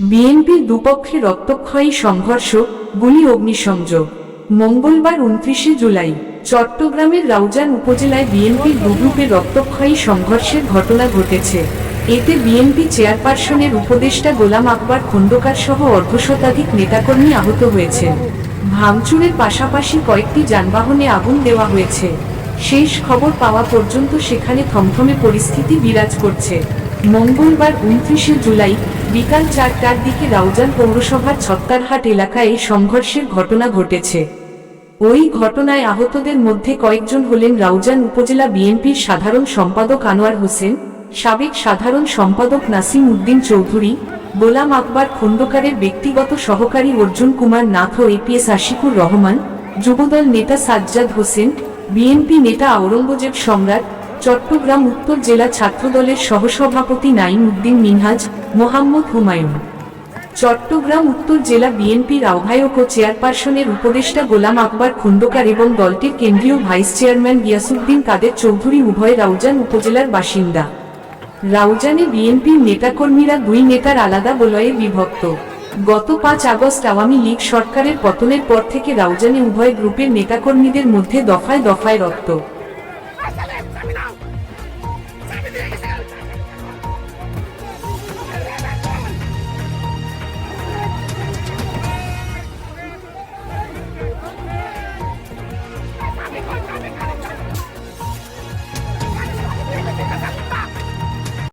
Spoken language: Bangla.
বিএনপির দুপক্ষে রক্তক্ষয়ী সংঘর্ষ, গুলি অগ্নিসংযোগ। মঙ্গলবার উনত্রিশে জুলাই, চট্টগ্রামের রাউজান উপজেলায় বিএনপির দু গ্রুপে রক্তক্ষয়ী সংঘর্ষের ঘটনা ঘটেছে। এতে বিএনপি চেয়ারপারসনের উপদেষ্টা গোলাম আকবর খন্দকার সহ অর্ধশতাধিক নেতাকর্মী আহত হয়েছেন। ভাঙচুরের পাশাপাশি কয়েকটি যানবাহনে আগুন দেওয়া হয়েছে। শেষ খবর পাওয়া পর্যন্ত সেখানে থমথমে পরিস্থিতি বিরাজ করছে। মঙ্গলবার উনত্রিশে জুলাই বিকাল চারটার দিকে রাউজান পৌরসভার ছত্তারহাট এলাকায় এই সংঘর্ষের ঘটনা ঘটেছে। ওই ঘটনায় আহতদের মধ্যে কয়েকজন হলেন রাউজান উপজেলা বিএনপির সাধারণ সম্পাদক আনোয়ার হোসেন, সাবেক সাধারণ সম্পাদক নাসিম উদ্দিন চৌধুরী, গোলাম আকবর খন্দকারের ব্যক্তিগত সহকারী অর্জুন কুমার নাথ ও এপিএস আশিকুর রহমান, যুবদল নেতা সাজ্জাদ হোসেন, বিএনপি নেতা আওরঙ্গজেব সম্রাট চট্টগ্রাম উত্তর জেলা ছাত্রদলের সহসভাপতি নাইম উদ্দিন মিনহাজ, মোহাম্মদ হুমায়ুন। চট্টগ্রাম উত্তর জেলা বিএনপির আহ্বায়ক ও চেয়ারপারসনের উপদেষ্টা গোলাম আকবর খন্দকার এবং দলটির কেন্দ্রীয় ভাইস চেয়ারম্যান গিয়াসুদ্দিন কাদের চৌধুরী উভয় রাউজান উপজেলার বাসিন্দা। রাউজানে বিএনপির নেতাকর্মীরা দুই নেতার আলাদা বলয়ে বিভক্ত। গত পাঁচ আগস্ট আওয়ামী লীগ সরকারের পতনের পর থেকে রাউজানে উভয় গ্রুপের নেতাকর্মীদের মধ্যে দফায় দফায় রক্ত।